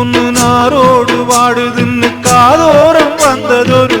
തുന്നുനാരോട് വാടുതിന്ന് കാതോരം വന്നതൊരു